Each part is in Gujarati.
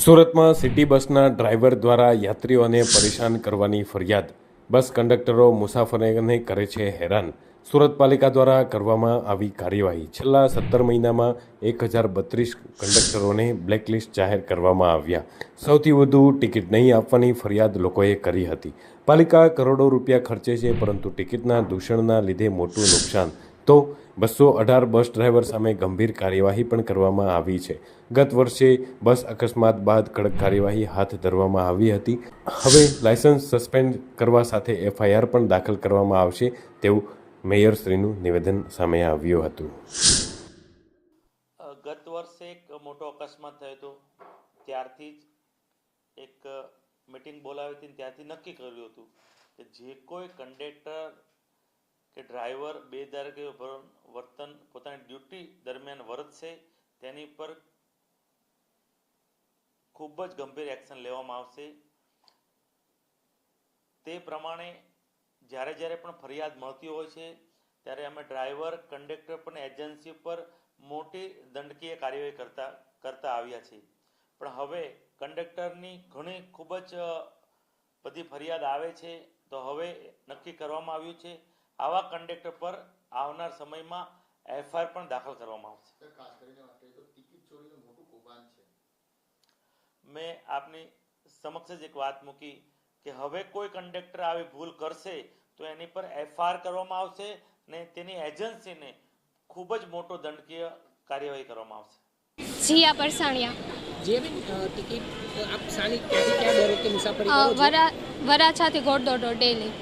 સુરતમાં સિટી બસના ડ્રાઈવર દ્વારા યાત્રીઓને પરેશાન કરવાની ફરિયાદ. બસ કંડક્ટરો મુસાફરોને કરે છે હેરાન. સુરત પાલિકા દ્વારા કરવામાં આવી કાર્યવાહી. છેલ્લા સત્તર મહિનામાં એક હજાર બત્રીસ કંડક્ટરોને બ્લેકલિસ્ટ જાહેર કરવામાં આવ્યા. સૌથી વધુ ટિકિટ નહીં આપવાની ફરિયાદ લોકોએ કરી હતી. પાલિકા કરોડો રૂપિયા ખર્ચે છે, પરંતુ ટિકિટના દૂષણના લીધે મોટું નુકસાન તો બસો અઢાર બસ ડ્રાઈવર સામે ગંભીર કાર્યવાહી પણ કરવામાં આવી છે. ગત વર્ષે બસ અકસ્માત બાદ કડક કાર્યવાહી હાથ ધરવામાં આવી હતી. હવે લાયસન્સ સસ્પેન્ડ કરવા સાથે એફઆઈઆર પણ દાખલ કરવામાં આવશે તેવું મેયરશ્રીનું નિવેદન સામે આવ્યું હતું. ગત વર્ષે એક મોટો અકસ્માત થયો હતો. ત્યારથી જ એક મિટિંગ બોલાવી હતી ત્યારથી નક્કી કર્યું હતું કે જે કોઈ કંડક્ટર કે ડ્રાઈવર બેદરકારી વર્તન, પોતાની ડ્યુટી દરમિયાન વર્તશે, તેની પર ખૂબ જ ગંભીર એક્શન લેવામાં આવશે. તે પ્રમાણે જ્યારે જ્યારે પણ ફરિયાદ મળતી હોય છે, ત્યારે અમે ડ્રાઈવર કંડક્ટર પણ એજન્સી પર મોટી દંડકીય કાર્યવાહી કરતા કરતા આવ્યા છીએ. પણ હવે કંડક્ટરની ઘણી ખૂબ જ બધી ફરિયાદ આવે છે, તો હવે નક્કી કરવામાં આવ્યું છે આવા કંડક્ટર પર આવનાર સમયમાં એફઆઈઆર પણ દાખલ કરવામાં આવશે. ખાસ કરીને વાત કરીએ તો ટિકિટ ચોરીનું મોટું કૌભાંડ છે. મેં આપની સમક્ષ જ એક વાત મૂકી કે હવે કોઈ કંડક્ટર આવી ભૂલ કરશે તો એની પર એફઆઈઆર કરવામાં આવશે ને તેની એજન્સીને ખૂબ જ મોટો દંડકીય કાર્યવાહી કરવામાં આવશે. જીયા પરસાણિયા. જે બેન ટિકિટ આપ સાની ક્યાંથી ક્યાં દર મુસાફરી કરો છો? વરાછાથી ગોડદોડો ડેલી.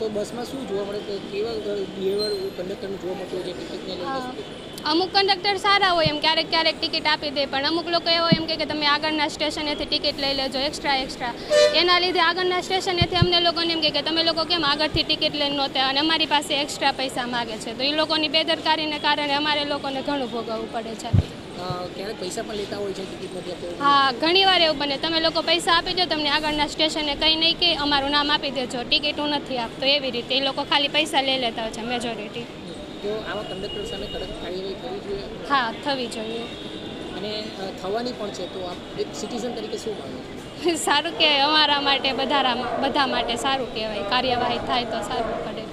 તો બસમાં શું જોવા મળે કે કેવા બિહેવિયર કંડક્ટરનું જોવા મળતું છે? ટિકિટને લઈને? અમુક કંડક્ટર સારા હોય એમ, ક્યારેક ક્યારેક ટિકિટ આપી દે, પણ અમુક લોકો એવો એમ કે તમે આગળના સ્ટેશનેથી ટિકિટ લઈ લેજો એક્સ્ટ્રા એક્સ્ટ્રા એના લીધે આગળના સ્ટેશનેથી અમને લોકોને એમ કે તમે લોકો કેમ આગળથી ટિકિટ લઈને નહોતા અને અમારી પાસે એક્સ્ટ્રા પૈસા માગે છે. તો એ લોકોની બેદરકારીને કારણે અમારે લોકોને ઘણું ભોગવવું પડે છે. ક્યારેક પૈસા પણ લેતા હોય છે ટિકિટ નથી આપતો હા ઘણી વાર એવું બને. તમે લોકો પૈસા આપી દો તમને આગળના સ્ટેશને કંઈ નહીં કે અમારું નામ આપી દેજો. ટિકિટ હું નથી આપતો એવી રીતે. એ લોકો ખાલી પૈસા લઈ લેતા હોય છે મેજોરિટી તો આવા કંડક્ટર સામે કડક કાર્યવાહી કરવી જોઈએ? હા થવી જોઈએ. અને થવાની પણ છે તો આપ એક સિટીઝન તરીકે શું માનો સારું કે અમારા માટે બધા બધા માટે સારું કહેવાય. કાર્યવાહી થાય તો સારું પડે.